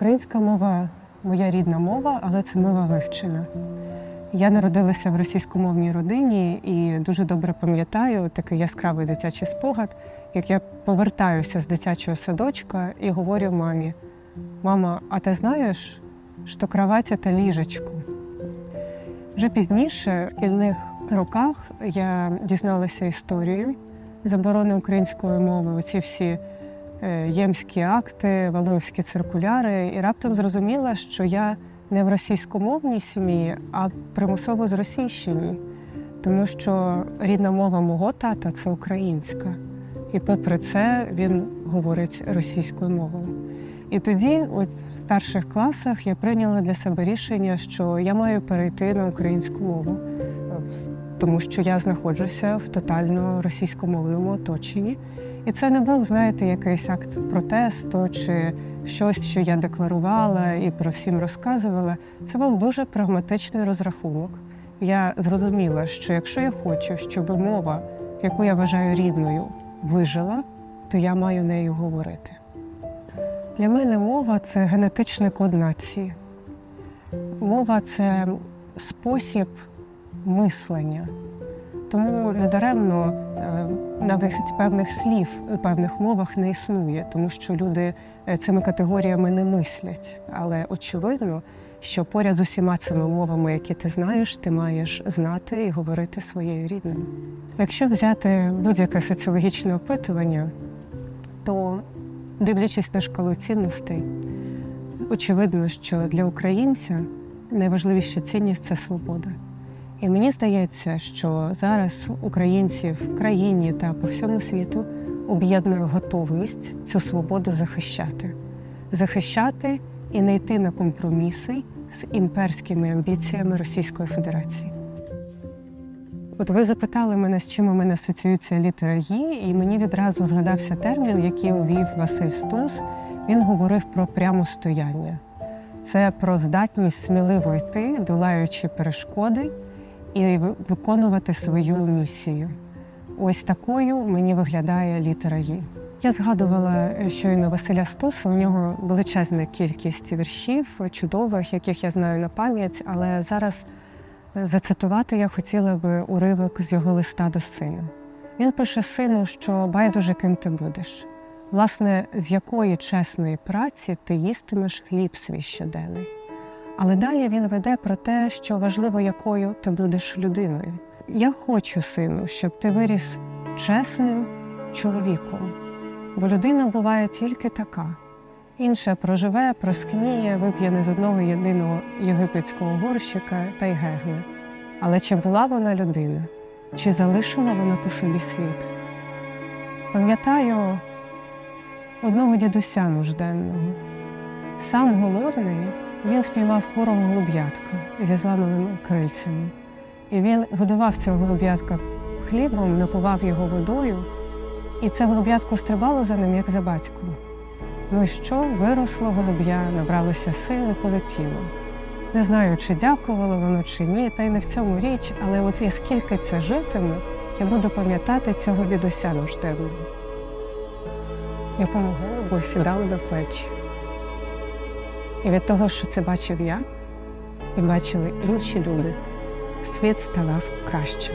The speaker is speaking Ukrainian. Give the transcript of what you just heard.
Українська мова моя рідна мова, але це мова вивчена. Я народилася в російськомовній родині і дуже добре пам'ятаю такий яскравий дитячий спогад, як я повертаюся з дитячого садочка і говорю мамі: Мама, а ти знаєш, що кровать – це ліжечко? Вже пізніше, в шкільних роках, я дізналася історію заборони української мови, оці всі ємські акти, валуївські циркуляри, і раптом зрозуміла, що я не в російськомовній сім'ї, а примусово зросійщеній, тому що рідна мова мого тата це українська. І попри це він говорить російською мовою. І тоді, от в старших класах, я прийняла для себе рішення, що я маю перейти на українську мову, тому що я знаходжуся в тотально російськомовному оточенні. І це не був, знаєте, якийсь акт протесту чи щось, що я декларувала і про всім розказувала. Це був дуже прагматичний розрахунок. Я зрозуміла, що якщо я хочу, щоб мова, яку я вважаю рідною, вижила, то я маю нею говорити. Для мене мова це генетичний код нації. Мова це спосіб мислення. Тому недаремно е, навіть певних слів у певних мовах не існує, тому що люди е, цими категоріями не мислять. Але очевидно, що поряд з усіма цими мовами, які ти знаєш, ти маєш знати і говорити своєю рідною. Якщо взяти будь-яке соціологічне опитування, то дивлячись на шкалу цінностей, очевидно, що для українця найважливіша цінність це свобода. І мені здається, що зараз українці в країні та по всьому світу об'єднує готовність цю свободу захищати, захищати і не йти на компроміси з імперськими амбіціями Російської Федерації. От ви запитали мене, з чим у мене асоціюється літера «Ї», і мені відразу згадався термін, який увів Василь Стус. Він говорив про прямостояння. Це про здатність сміливо йти, долаючи перешкоди і виконувати свою місію. Ось такою мені виглядає літера «Ї». Я згадувала е, щойно Василя Стуса. У нього величезна кількість віршів, чудових, яких я знаю на пам'ять, але зараз е, зацитувати я хотіла би уривок з його листа до сина. Він пише сину, що байдуже ким ти будеш. Власне, з якої чесної праці ти їстимеш хліб свій щоденний. Але далі він веде про те, що важливо, якою ти будеш людиною. Я хочу, сину, щоб ти виріс чесним чоловіком, бо людина буває тільки така. Інша проживе, проскніє, вип'є не з одного єдиного єгипетського горщика та й гегне. Але чи була вона людина, чи залишила вона по собі слід? Пам'ятаю одного дідуся нужденного. Сам голодний, він спіймав хворого голуб'ятка зі зламаними крильцями. І він годував цього голуб'ятка хлібом, напував його водою, і це голуб'ятко стрибало за ним, як за батьком. Ну і що, виросло голуб'я, набралося сили, полетіло. Не знаю, чи дякувало воно чи ні, та й не в цьому річ, але от я скільки це житиму, я буду пам'ятати цього дідуся нужденного, якому голуби сідали на плечі. І від того, що це бачив я, і бачили інші люди, світ ставав кращим.